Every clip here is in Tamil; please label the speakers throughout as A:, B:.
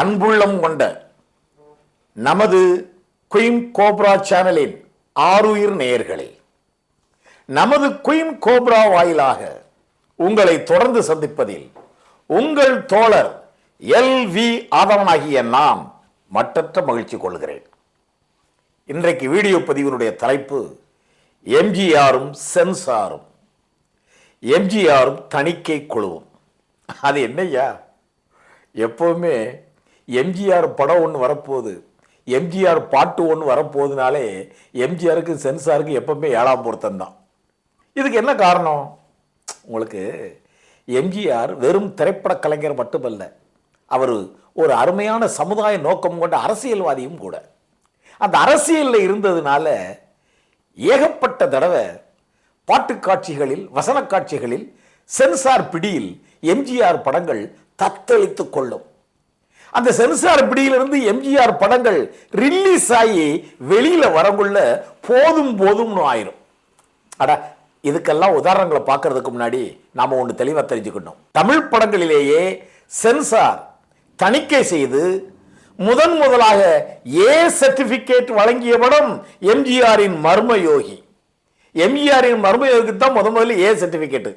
A: அன்புள்ளம் கொண்ட நமது குயின் கோப்ரா சேனலின் ஆருயிர் நேயர்களே நமது குயின் கோப்ரா வாயிலாக உங்களை தொடர்ந்து சந்திப்பதில் உங்கள் தோழர் எல் வி ஆதவனாகிய நாம் மற்றற்ற மகிழ்ச்சி கொள்கிறேன். இன்றைக்கு வீடியோ பதிவினுடைய தலைப்பு எம்ஜிஆரும் சென்சாரும் எம்ஜிஆரும் தணிக்கை குழுவும். அது என்னய்யா? எப்பவுமே எம்ஜிஆர் படம் ஒன்று வரப்போகுது. எம்ஜிஆர் பாட்டு ஒன்று வரப்போகுதுனாலே எம்ஜிஆருக்கு சென்சாருக்கு எப்பவுமே ஏழாம் பொருத்தம் தான் இதுக்கு என்ன காரணம்? உங்களுக்கு எம்ஜிஆர் வெறும் திரைப்பட கலைஞர் மட்டுமல்ல அவர் ஒரு அருமையான சமுதாய நோக்கம் கொண்ட அரசியல்வாதியும் கூட. அந்த அரசியலில் இருந்ததுனால ஏகப்பட்ட தடவை பாட்டு காட்சிகளில் வசன காட்சிகளில் சென்சார் பிடியில் எம்ஜிஆர் படங்கள் தத்தளித்து கொள்ளும். அந்த சென்சார் பிடியிலிருந்து எம்ஜிஆர் படங்கள் ரிலீஸ் ஆகி வெளியில் வரக்குள்ள போதும் போதும்னு ஆயிரும். அட இதுக்கெல்லாம் உதாரணங்களை பார்க்கறதுக்கு முன்னாடி நாம் ஒன்று தெளிவாக தெரிஞ்சுக்கணும். தமிழ் படங்களிலேயே சென்சார் தணிக்கை செய்து முதன் முதலாக ஏ சர்டிபிகேட் வழங்கிய படம் எம்ஜிஆரின் மர்ம யோகி. எம்ஜிஆரின் மர்ம யோகிக்கு தான் முத முதல்ல ஏ சர்டிஃபிகேட்டு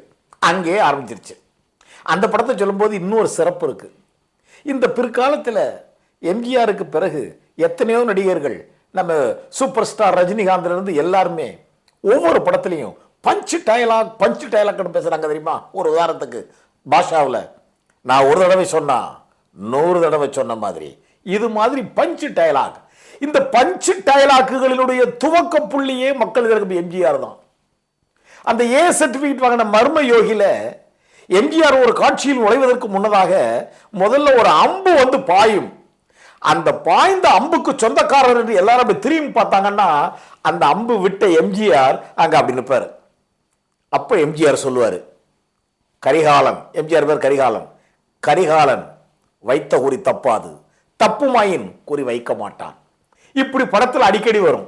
A: அங்கே ஆரம்பிச்சிருச்சு. அந்த படத்தை சொல்லும்போது இன்னொரு சிறப்பு இருக்குது இந்த பிற்காலத்தில் எம்ஜிஆருக்கு பிறகு எத்தனையோ நடிகர்கள் நம்ம சூப்பர் ஸ்டார் ரஜினிகாந்திலிருந்து எல்லாருமே ஒவ்வொரு படத்துலையும் பஞ்சு டயலாக் பஞ்சு டயலாக்னு பேசுகிறாங்க தெரியுமா? ஒரு உதாரணத்துக்கு பாஷாவில். நான் ஒரு தடவை சொன்னால் நூறு தடவை சொன்ன மாதிரி. இது மாதிரி பஞ்சு டயலாக் இந்த பஞ்சு டயலாக்குகளினுடைய துவக்க புள்ளியே மக்களுக்கு எம்ஜிஆர் தான். அந்த ஏ சர்டிஃபிகேட் வாங்கின மர்ம யோகியில் எம்ஜிஆர் ஒரு காட்சியில் நுழைவதற்கு முன்னதாக முதல்ல ஒரு அம்பு வந்து பாயும். அந்த பாய்ந்த அம்புக்கு சொந்தக்காரர் என்று எல்லாரும் அப்படி திரும்பி பார்த்தாங்கன்னா அந்த அம்பு விட்ட எம்ஜிஆர் அங்கே அப்படி நிற்பார் அப்போ எம்ஜிஆர் சொல்லுவார் கரிகாலன். எம்ஜிஆர் பேர் கரிகாலன். கரிகாலன் வைத்த குறி தப்பாது. தப்புமாயின் குறி வைக்க மாட்டான். இப்படி படத்தில் அடிக்கடி வரும்.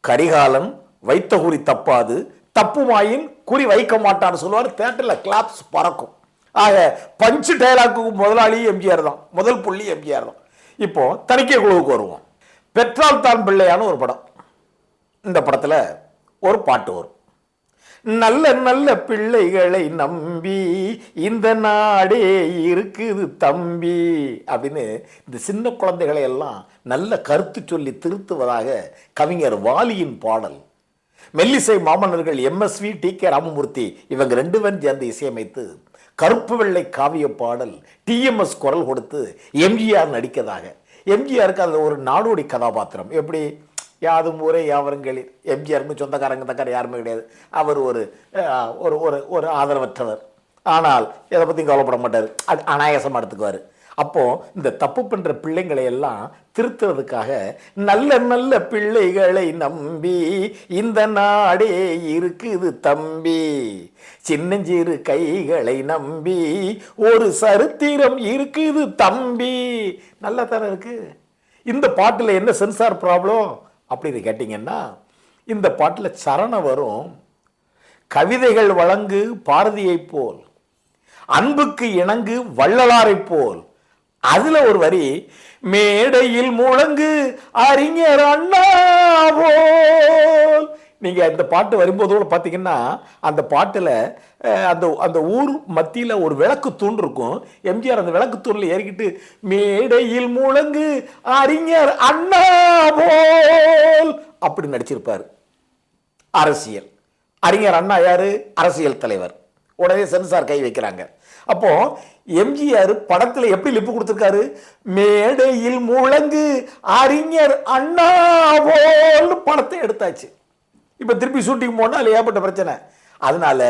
A: கரிகாலன் வைத்த குறி தப்பாது. தப்புமாயின் குறி வைக்க மாட்டான்னு சொல்லுவார். தேட்டரில் கிளாப்ஸ் பறக்கும். ஆக பஞ்சு டைலாக்கு முதலாளி எம்ஜிஆர் தான். முதல் புள்ளி எம்ஜிஆர் தான். இப்போது தணிக்கை குழுவுக்கு வருவோம். பெற்றால் தான் பிள்ளையான ஒரு படம். இந்த படத்தில் ஒரு பாட்டு வரும். நல்ல நல்ல பிள்ளைகளை நம்பி இந்த நாடே இருக்குது தம்பி அப்படின்னு இந்த சின்ன குழந்தைகளை எல்லாம் நல்ல கருத்து சொல்லி திருத்துவதாக கவிஞர் வாலியின் பாடல். மெல்லிசை மாமன்னர்கள் M S V T K Ramamurthy இவங்க ரெண்டு பேரும் சேர்ந்து இசையமைத்து கருப்பு வெள்ளை காவிய பாடல் டிஎம்எஸ் குரல் கொடுத்து எம்ஜிஆர் நடிக்கதாக. எம்ஜிஆருக்கு அதில் ஒரு நாடோடி கதாபாத்திரம். எப்படி? யாதும் ஊரே யாவருங்களில். எம்ஜிஆருக்கு சொந்தக்காரங்க தக்கார யாருமே கிடையாது. அவர் ஒரு அஹ், ஒரு ஒரு ஒரு ஆதரவற்றவர். ஆனால் எதை பற்றியும் கவலைப்பட மாட்டார். அது அனாயாசமாக எடுத்துக்குவார். அப்போ இந்த தப்பு பண்ற பிள்ளைங்களை எல்லாம் திருத்துறதுக்காக நல்ல நல்ல பிள்ளைகளை நம்பி இந்த நாடே இருக்குது தம்பி. சின்னஞ்சிறு கைகளை நம்பி ஒரு சரித்திரம் இருக்குது தம்பி. நல்லா தானே இருக்கு? இந்த பாட்டில் என்ன சென்சார் ப்ராப்ளம் அப்படின்னு கேட்டிங்கன்னா இந்த பாட்டில் சரணம் வரும் கவிதைகள் வழங்கு பாரதியைப் போல் அன்புக்கு இணங்கு வள்ளலாரைப் போல் அதுல ஒரு வரி மேடையில் முழங்கு அறிஞர் அண்ணா போல். நீங்க இந்த பாட்டு வரும்போது கூட பார்த்தீங்கன்னா அந்த பாட்டில் அந்த அந்த ஊர் மத்தியில் ஒரு விளக்கு தூண் இருக்கும். எம்ஜிஆர் அந்த விளக்கு தூணில் ஏறிக்கிட்டு மேடையில் முழங்கு அறிஞர் அண்ணா போல் அப்படி நடிச்சிருப்பார். அரசியல். அறிஞர் அண்ணா யாரு? அரசியல் தலைவர். உடனே சென்சார் கை வைக்கிறாங்க. அப்போ எம்ஜிஆர் படத்துல எப்படி லிப்பு கொடுத்துருக்காரு? மேடையில் முழங்கு அறிஞர் அண்ணா போல் படத்தை எடுத்தாச்சு. இப்ப திருப்பி ஷூட்டிங் போனால் அதுல ஏற்பட்ட பிரச்சனை. அதனால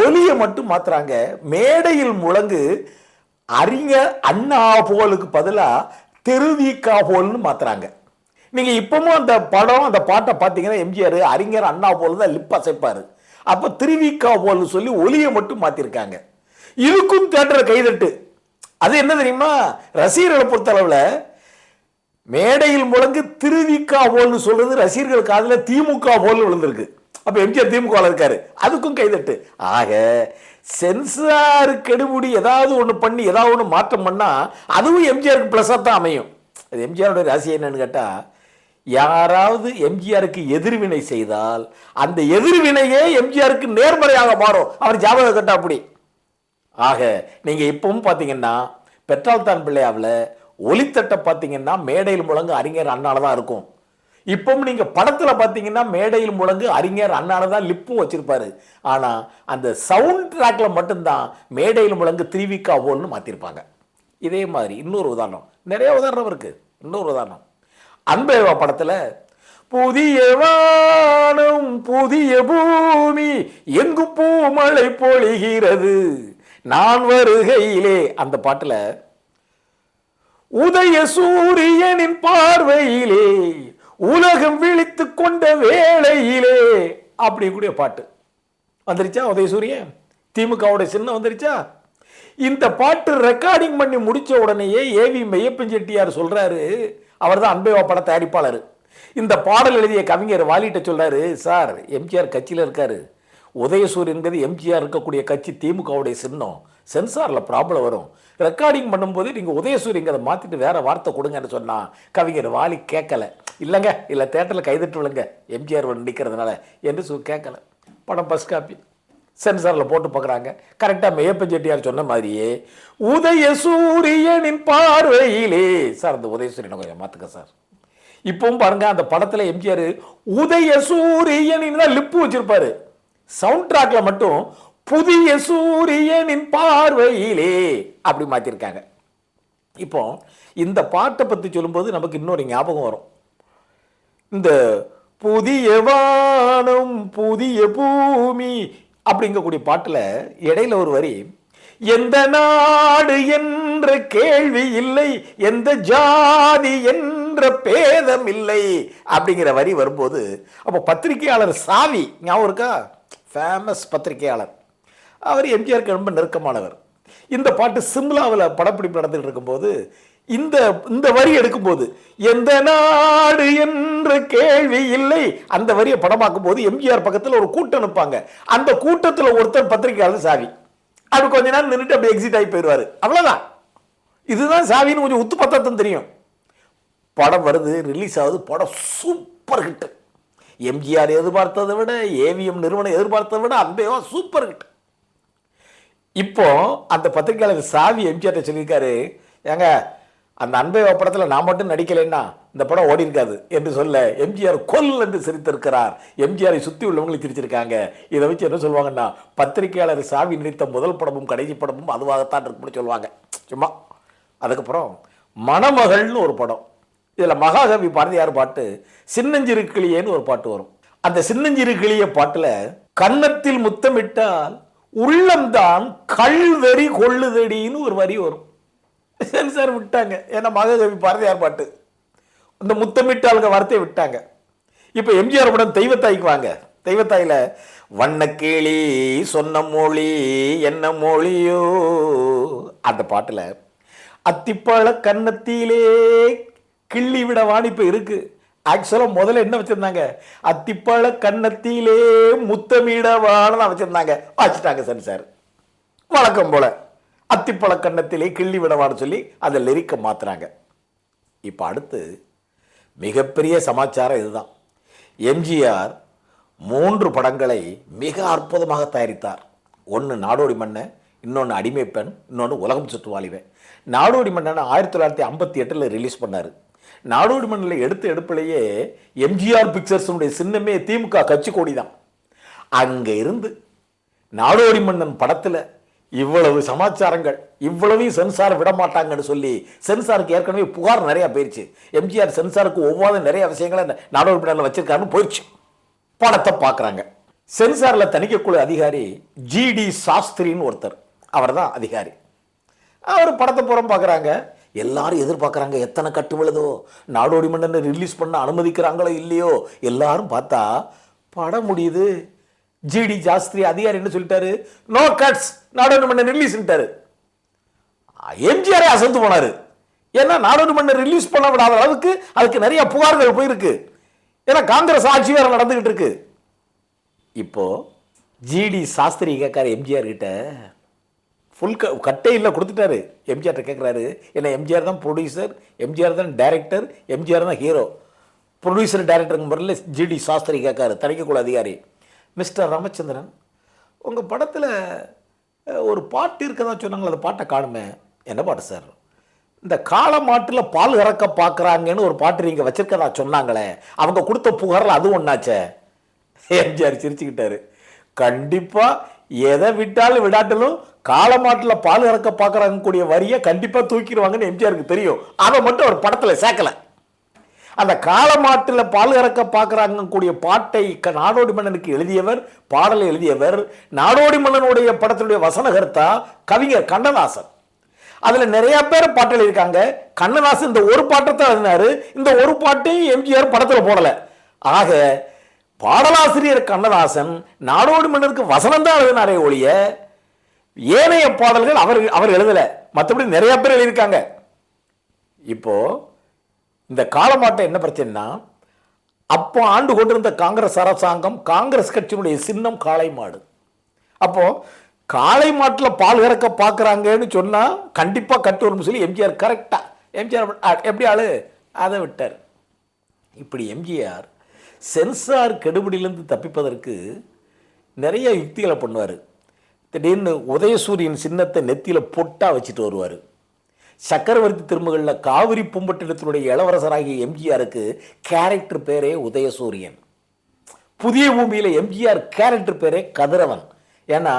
A: ஒலியை மட்டும் மாத்துறாங்க. மேடையில் முழங்கு அறிஞர் அண்ணா போலுக்கு பதிலா தெருவிக்கா போல்னு மாத்துறாங்க. நீங்க இப்பவும் அந்த படம் அந்த பாட்டை பார்த்தீங்கன்னா எம்ஜிஆர் அறிஞர் அண்ணா போல தான் லிப் அசைப்பாரு அப்ப திருவிக்கா போல்னு சொல்லி ஒலியை மட்டும் மாத்திருக்காங்க. இதுக்கும் தேட்டர் கைதட்டு அது என்ன தெரியுமா? ரசிகர்களை அளவில் மேடையில் முழங்கு திருவிக்கா போல்னு சொல்றது ரசிகர்கள் காதில் திமுக போல் விழுந்திருக்கு. அப்ப எம்ஜிஆர் திமுக இருக்காரு. அதுக்கும் கைதட்டு ஆக சென்சார் கெடுபுடி ஏதாவது ஒன்று பண்ணி ஏதாவது ஒன்று மாற்றம் பண்ணா அதுவும் எம்ஜிஆருக்கு ப்ளஸ்ஸாக தான் அமையும். அது எம்ஜிஆரோட ராசி என்னன்னு கேட்டால் யாராவது எம்ஜிஆருக்கு எதிர்வினை செய்தால் அந்த எதிர்வினையே எம்ஜிஆருக்கு நேர்மறையாக மாறும். அவர் ஜாதக கட்டா அப்படி. ஆக நீங்கள் இப்பவும் பார்த்தீங்கன்னா பெட்ரோல் தான் பிள்ளையாவில் ஒளித்தட்டை பார்த்தீங்கன்னா மேடையில் முழங்கு அறிஞர் அண்ணால தான் இருக்கும். இப்பவும் நீங்கள் படத்தில் பார்த்தீங்கன்னா மேடையில் முழங்கு அறிஞர் அண்ணால தான் லிப்பும் வச்சுருப்பாரு. ஆனால் அந்த சவுண்ட் ட்ராக்ல மட்டும்தான் மேடையில் முழங்கு திரிவிக்கா போல்னு மாத்திருப்பாங்க. இதே மாதிரி இன்னொரு உதாரணம். நிறைய உதாரணம் இருக்குது இன்னொரு உதாரணம். அன்பேவா படத்தில் புதிய வானம் புதிய பூமி எங்கு பூமழை பொழிகிறது. நான் வருகையிலே அந்த பாட்டில் உதய சூரியனின் பார்வையிலே உலகம் விழித்து கொண்ட வேளையிலே அப்படி கூடிய பாட்டு. வந்துருச்சா உதய சூரியன்? திமுகவோட சின்னம் வந்துருச்சா? இந்த பாட்டு ரெக்கார்டிங் பண்ணி முடித்த உடனேயே ஏவி மெய்யப்பன் செட்டியார் சொல்கிறாரு அவர் தான் அன்பேவா பட தயாரிப்பாளர். இந்த பாடல் எழுதிய கவிஞர் வாலிட்ட சொல்கிறாரு சார் எம்ஜிஆர் கட்சியில் இருக்காரு. உதயசூரியன்கிறது எம்ஜிஆர் இருக்கக்கூடிய கட்சி திமுகவுடைய சின்னம். சென்சாரில் ப்ராப்ளம் வரும். ரெக்கார்டிங் பண்ணும்போது நீங்கள் உதயசூரியங்கிறத மாற்றிட்டு வேறு வார்த்தை கொடுங்கன்னு சொன்னால் கவிஞர் வாலி கேட்கல. இல்லைங்க இல்லை தேட்டரில் கைதட்டு விழுங்க எம்ஜிஆர் நிற்கிறதுனால என்று சொ கேட்கல. படம் பஸ் காப்பி சென்சாரில் போட்டு பார்க்குறாங்க கரெக்டாக மெய்யப்பன் செட்டியார் சொன்ன மாதிரியே உதய சூரியனின் பார்வையிலே சார் அந்த உதயசூரியனை கொஞ்சம் மாற்றுக்க சார். இப்பவும் பாருங்க அந்த படத்தில் எம்ஜிஆர் உதய சூரியனின் தான் லிப்பு வச்சிருப்பாரு. சவுண்ட் ட்ராக்ல மட்டும் புதிய சூரியனின் பார்வையிலே அப்படி மாற்றிருக்காங்க இப்போ இந்த பாட்டை பற்றி சொல்லும்போது நமக்கு இன்னொரு ஞாபகம் வரும். இந்த புதிய வானம் புதிய பூமி அப்படிங்கக்கூடிய பாட்டில் இடையில ஒரு வரி எந்த நாடு என்ற கேள்வி இல்லை எந்த ஜாதி என்ற பேதம் இல்லை அப்படிங்கிற வரி வரும்போது அப்போ பத்திரிகையாளர் சாவி ஞாபகம் இருக்கா? ஃபேமஸ் பத்திரிகையாளர். அவர் எம்ஜிஆருக்கு ரொம்ப நெருக்கமானவர். இந்த பாட்டு சிம்லாவில் படப்பிடிப்பு நடந்துட்டு இருக்கும்போது இந்த இந்த வரி எடுக்கும்போது எந்த நாடு என்று கேள்வி இல்லை. அந்த வரியை படமாக்கும் போது எம்ஜிஆர் பக்கத்தில் ஒரு கூட்டம் அனுப்பாங்க. அந்த கூட்டத்தில் ஒருத்தர் பத்திரிகையாளர் சாவி. அப்படி கொஞ்ச நேரம் நின்றுட்டு அப்படி எக்ஸிட் ஆகி போயிடுவார். அவ்வளோதான் இதுதான் சாவின்னு கொஞ்சம் உத்து பத்தத்தம் தெரியும். படம் வருது ரிலீஸ் ஆகுது படம் சூப்பர் ஹிட் எம்ஜிஆர் எதிர்பார்த்ததை விட ஏவிஎம் நிறுவனம் எதிர்பார்த்ததை விட அன்பேவா சூப்பர் ஹிட் இப்போ அந்த பத்திரிகையாளர் சாவி எம்ஜிஆர் சொல்லியிருக்காரு ஏங்க அந்த அன்பேவா படத்தில் நான் மட்டும் நடிக்கலைன்னா இந்த படம் ஓடி இருக்காது என்று சொல்ல எம்ஜிஆர் கொல் என்று சிரித்திருக்கிறார். எம்ஜிஆரை சுற்றி உள்ளவங்களை சிரிச்சிருக்காங்க. இதை வச்சு என்ன சொல்லுவாங்கன்னா பத்திரிகையாளர் சாவி நடித்த முதல் படமும் கடைசி படமும் அதுவாகத்தான் இருக்கும்னு சொல்லுவாங்க. சும்மா. அதுக்கப்புறம் மணமகள்னு ஒரு படம். இதில் மகாகவி பாரதியார் பாட்டு? சின்னஞ்சிறு கிளியேன்னு ஒரு பாட்டு வரும். அந்த சின்னஞ்சிறு கிளிய பாட்டில் கன்னத்தில் முத்தமிட்டால் உள்ளம்தான் கல்வெறி கொள்ளுதடின்னு ஒரு வரி வரும். சார் விட்டாங்க. ஏன்னா மகாகவி பாரதியார் பாட்டு? இந்த முத்தமிட்டாளுங்க வார்த்தையை விட்டாங்க. இப்போ எம்ஜிஆர் படம் தெய்வத்தாய்க்கு வாங்க. தெய்வத்தாயில கேளி சொன்ன மொழி என்ன மொழியோ? அந்த பாட்டில் அத்திப்பழ கன்னத்திலே கிள்ளி விட வாணிப்பு இருக்கு. ஆக்சுவலாக முதல்ல என்ன வச்சுருந்தாங்க? அத்திப்பழ கன்னத்திலே முத்தமிடவான்னு வச்சுருந்தாங்க. வச்சிருந்தாங்க வச்சுட்டாங்க சென்சார் வழக்கம் போல. அத்திப்பழ கண்ணத்திலே கிள்ளி விடவான்னு சொல்லி அதை லிரிக்க மாத்துறாங்க. இப்போ அடுத்து மிகப்பெரிய சமாச்சாரம் இதுதான். எம்ஜிஆர் மூன்று படங்களை மிக அற்புதமாக தயாரித்தார். ஒன்று நாடோடி மன்னன் இன்னொன்று அடிமைப்பெண் இன்னொன்று உலகம் சுற்றுவாளிவன் நாடோடி மன்னன் ஆயிரத்தி தொள்ளாயிரத்தி ஐம்பத்தி எட்டில் ரிலீஸ் பண்ணார். நாடோடி மண்ணில் எடுத்த எடுப்பிலேயே எம்ஜிஆர் பிக்சர்ஸுடைய சின்னமே திமுக கட்சி கொடி தான் அங்கே இருந்து நாடோடி மன்னன் படத்தில் இவ்வளவு சமாச்சாரங்கள் இவ்வளவையும் சென்சார் விட மாட்டாங்கன்னு சொல்லி சென்சாருக்கு ஏற்கனவே புகார் நிறைய போயிடுச்சு எம்ஜிஆர் சென்சாருக்கு ஒவ்வொரு நிறைய விஷயங்களை நாடோடி மன்னனில் வச்சிருக்காருன்னு போயிடுச்சு படத்தை பார்க்குறாங்க. சென்சாரில் தணிக்கக்குழு அதிகாரி ஜிடி சாஸ்திரின்னு ஒருத்தர். அவர் தான் அதிகாரி. அவர் படத்தை புறம் பார்க்குறாங்க. எல்லாரும் எதிர்பார்க்குறாங்க எத்தனை கட்டு விழுதோ? நாடோடி மன்னனை ரிலீஸ் பண்ண அனுமதிக்கிறாங்களோ இல்லையோ? எல்லாரும் பார்த்தா படம் முடியுது. ஜிடி ஜாஸ்திரி அதிகாரி என்ன சொல்லிட்டாரு? நோ கட்ஸ் நாடோடி மன்னன் ரிலீஸ்ன்ட்டாரு எம்ஜிஆரே அசந்து போனாரு. ஏன்னா நாடோடி மன்னர் ரிலீஸ் பண்ண விடாத அளவுக்கு அதுக்கு நிறைய புகார்கள் போயிருக்கு. ஏன்னா காங்கிரஸ் ஆட்சி வேறு நடந்துகிட்டு இருக்கு. இப்போ ஜிடி சாஸ்திரி கேட்காரு எம்ஜிஆர் கிட்ட ஃபுல் க கட்டையில் கொடுத்துட்டாரு. எம்ஜிஆர்ட்ட கேட்குறாரு ஏன்னா எம்ஜிஆர் தான் ப்ரொடியூசர் எம்ஜிஆர் தான் டைரக்டர் எம்ஜிஆர் தான் ஹீரோ ப்ரொடியூசர் டைரக்டருங்க முறையில் ஜிடி சாஸ்திரி கேட்காரு தணிக்கக்குழு அதிகாரி. மிஸ்டர் ராமச்சந்திரன் உங்கள் படத்தில் ஒரு பாட்டு இருக்கதான் சொன்னாங்களே? அந்த பாட்டை காணுமே. என்ன பாட்டு சார் இந்த காலமாட்டில் பால் இறக்க பார்க்குறாங்கன்னு ஒரு பாட்டு நீங்கள் வச்சுருக்கதா சொன்னாங்களே. அவங்க கொடுத்த புகாரில் அது ஒன்றாச்சே எம்ஜிஆர் சிரிச்சுக்கிட்டாரு. கண்டிப்பாக எதை விட்டாலும் விடாட்டலும் காலமாட்டில் பால் இறக்க பார்க்குறாங்க கூடிய வரியை கண்டிப்பாக தூக்கிடுவாங்கன்னு எம்ஜிஆருக்கு தெரியும். அதை மட்டும் ஒரு படத்தில் சேர்க்கலை. அந்த காலமாட்டில் பால் இறக்க பார்க்குறாங்க கூடிய பாட்டை க- நாடோடி மன்னனுக்கு எழுதியவர் பாடலை எழுதியவர் நாடோடி மன்னனுடைய படத்தினுடைய வசனகர்த்தா கவிஞர் கண்ணதாசன். அதில் நிறையா பேர் பாட்டு எழுதியிருக்காங்க. கண்ணதாசன் இந்த ஒரு பாட்டை தான் எழுதினார். இந்த ஒரு பாட்டையும் எம்ஜிஆர் படத்தில் போடலை. ஆக பாடலாசிரியர் கண்ணதாசன் நாடோடி மன்னருக்கு வசனம் தான் எழுதினாரே ஒழிய ஏனைய பாடல்கள் அவர் அவர் எழுதலை. மற்றபடி நிறைய பேர் எழுதியிருக்காங்க. இப்போ இந்த காலமாட்டம் என்ன பிரச்சனைனா அப்போ ஆண்டு கொண்டிருந்த காங்கிரஸ் அரசாங்கம் காங்கிரஸ் கட்சியினுடைய சின்னம் காளை மாடு. அப்போ காளை மாட்டில் பால் கறக்க பார்க்குறாங்கன்னு சொன்னால் கண்டிப்பாக கட்டு வரும்னு சொல்லி எம்ஜிஆர் கரெக்டாக எம்ஜிஆர் எப்படி ஆளு? அதை விட்டார். இப்படி எம்ஜிஆர் சென்சார் கெடுபிடியிலேருந்து தப்பிப்பதற்கு நிறைய யுக்திகளை பண்ணுவார். திடீர்னு உதயசூரியன் சின்னத்தை நெத்தியில் பொட்டா வச்சுட்டு வருவார். சக்கரவர்த்தி திருமகளில் காவிரி பூம்பட்டினத்தினுடைய இளவரசராகிய எம்ஜிஆருக்கு கேரக்டர் பேரே உதயசூரியன். புதிய பூமியில் எம்ஜிஆர் கேரக்டர் பேரே கதிரவன். ஏன்னா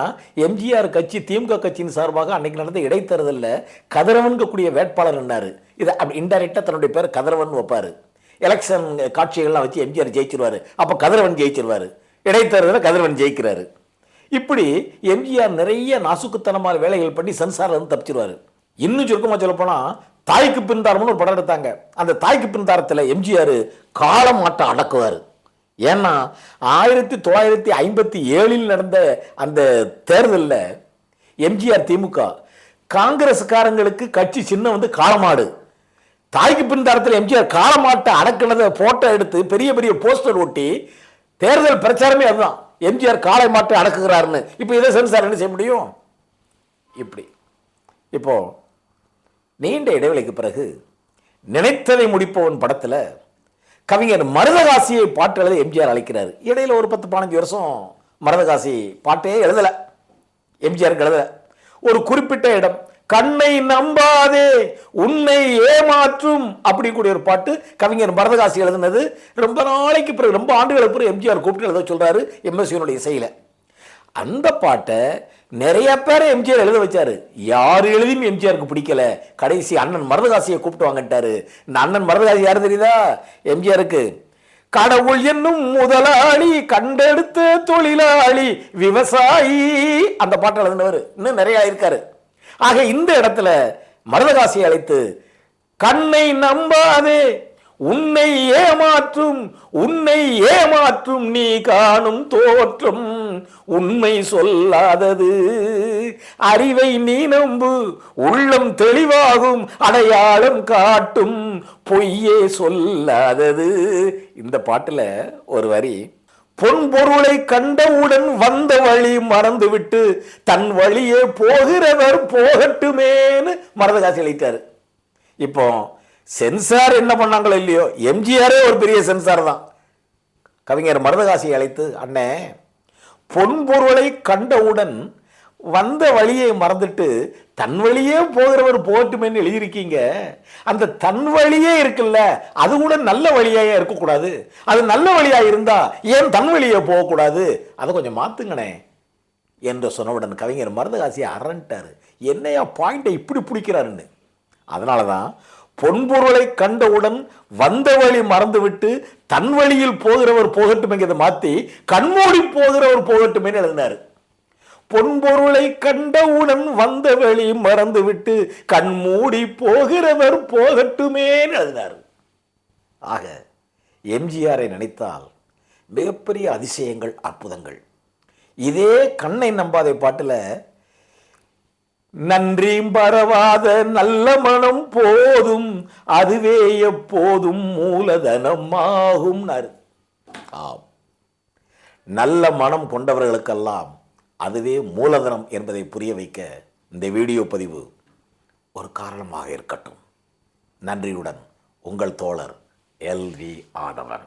A: எம்ஜிஆர் கட்சி திமுக கட்சியின் சார்பாக அன்னைக்கு நடந்த இடைத்தேர்தலில் கதிரவன்கக்கூடிய வேட்பாளர் என்னாரு இதை அப்படி இன்டைரக்டாக தன்னுடைய பேர் கதிரவன் வைப்பார். எலெக்ஷன் காட்சிகள்லாம் வச்சு எம்ஜிஆர் ஜெயிச்சிருவாரு. அப்போ கதிரவன் ஜெயிச்சிருவார். இடைத்தேர்தலில் கதிரவன் ஜெயிக்கிறாரு. இப்படி எம்ஜிஆர் நிறைய நாசுக்குத்தனமான வேலைகள் பண்ணி சென்சார்ல தப்பிச்சிருவார் தப்பிச்சிருவாரு. இன்னும் சுருக்கமாக சொல்லப்போனால் தாய்க்கு பின்தாரம்னு ஒரு படம் எடுத்தாங்க. அந்த தாய்க்கு பின்தாரத்தில் எம்ஜிஆர் காலம் மாட்டம் அடக்குவார். ஏன்னா ஆயிரத்தி தொள்ளாயிரத்தி ஐம்பத்தி ஏழில் நடந்த அந்த தேர்தலில் எம்ஜிஆர் திமுக காங்கிரஸ்காரங்களுக்கு கட்சி சின்னம் வந்து காளமாடு தாய்க்கு பின்தாரத்தில் எம்ஜிஆர் காளமாட்டை அடக்குனதை போட்டோ எடுத்து பெரிய பெரிய போஸ்டர் ஒட்டி தேர்தல் பிரச்சாரமே அதுதான். எம்ஜிஆர் காலை மாட்டை அடக்குகிறாருன்னு. இப்போ இதை சென்சார் என்ன செய்ய முடியும்? இப்படி. இப்போ நீண்ட இடைவெளிக்கு பிறகு நினைத்ததை முடிப்பவன் படத்தில் கவிஞர் மருதகாசியை பாட்டு எழுத எம்ஜிஆர் அழைக்கிறார். இடையில ஒரு பத்து பதினஞ்சு வருஷம் மருதகாசி பாட்டே எழுதலை. எம்ஜிஆருக்கு எழுதலை. ஒரு குறிப்பிட்ட இடம் கண்ணை நம்பாதே உன்னை ஏமாற்றும் அப்படி கூடிய ஒரு பாட்டு கவிஞர் பரதகாசி எழுதுனது. ரொம்ப நாளைக்கு பிறகு ரொம்ப ஆண்டுகளுக்கு பிறகு எம்ஜிஆர் கூப்பிட்டு எழுத சொல்கிறாரு எம்எஸ்சியினுடைய இசையில். அந்த பாட்டை நிறைய பேரை எம்ஜிஆர் எழுத வச்சாரு. யார் எழுதியும் எம்ஜிஆருக்கு பிடிக்கல. கடைசி அண்ணன் மருதகாசியை கூப்பிட்டு வாங்கட்டாரு. இந்த அண்ணன் மருதகாசி யார் தெரியுதா? எம்ஜிஆருக்கு கடவுள் என்னும் முதலாளி கண்டெடுத்த தொழிலாளி விவசாயி அந்த பாட்டை எழுதினவர். இன்னும் நிறைய இருக்காரு ஆக இந்த இடத்துல மருதகாசியை அழைத்து கண்ணை நம்பாதே உன்னை ஏமாற்றும் உன்னை ஏமாற்றும் நீ காணும் தோற்றம் உண்மை சொல்லாதது. அறிவை நீ நம்பு உள்ளம் தெளிவாகும் அடையாளம் காட்டும் பொய்யே சொல்லாதது. இந்த பாட்டில் ஒரு வரி பொன் பொருளை கண்டவுடன் வந்த வழி மறந்துவிட்டு தன் வழியே போகிறவர் போகட்டுமேன்னு காசி அழைத்தார் இப்போ சென்சார் என்ன பண்ணாங்களோ இல்லையோ எம்ஜிஆரே ஒரு பெரிய சென்சார் தான். கவிஞர் மருதகாசியை அழைத்து அண்ணே பொன்பொருளை கண்டவுடன் வந்த வழியை மறந்துட்டு தன் வழியே போகிறவர் போகட்டுமேன்னு எழுதியிருக்கீங்க. அந்த தன் வழியே இருக்குல்ல அது கூட நல்ல வழியாக இருக்கக்கூடாது. அது நல்ல வழியாக இருந்தால் ஏன் தன் வழியே போகக்கூடாது? அதை கொஞ்சம் மாற்றுங்கண்ணே என்று சொன்னவுடன் கவிஞர் மருதகாசியை அரண்டாரு என்னையா பாயிண்டை இப்படி பிடிக்கிறாருன்னு. அதனால தான் பொன்பொருளை கண்டவுடன் வந்த வழி மறந்துவிட்டு தன் வழியில் போகிறவர் போகட்டும்ங்கிறத மாற்றி கண்மூடி போகிறவர் போகட்டுமேன்னு எழுதினார். பொன்பொருளை கண்டவுடன் வந்த வழி மறந்துவிட்டு கண்மூடி போகிறவர் போகட்டுமே எழுதினார் ஆக எம்ஜிஆரை நினைத்தால் மிகப்பெரிய அதிசயங்கள் அற்புதங்கள். இதே கண்ணை நம்பாதை பாட்டில் நன்றி பரவாத நல்ல மனம் போதும் அதுவே எப்போதும் மூலதனம் ஆகும் ஆம். நல்ல மனம் கொண்டவர்களுக்கெல்லாம் அதுவே மூலதனம் என்பதை புரிய வைக்க இந்த வீடியோ பதிவு ஒரு காரணமாக இருக்கட்டும். நன்றியுடன் உங்கள் தோழர் எல் வி ஆதவன்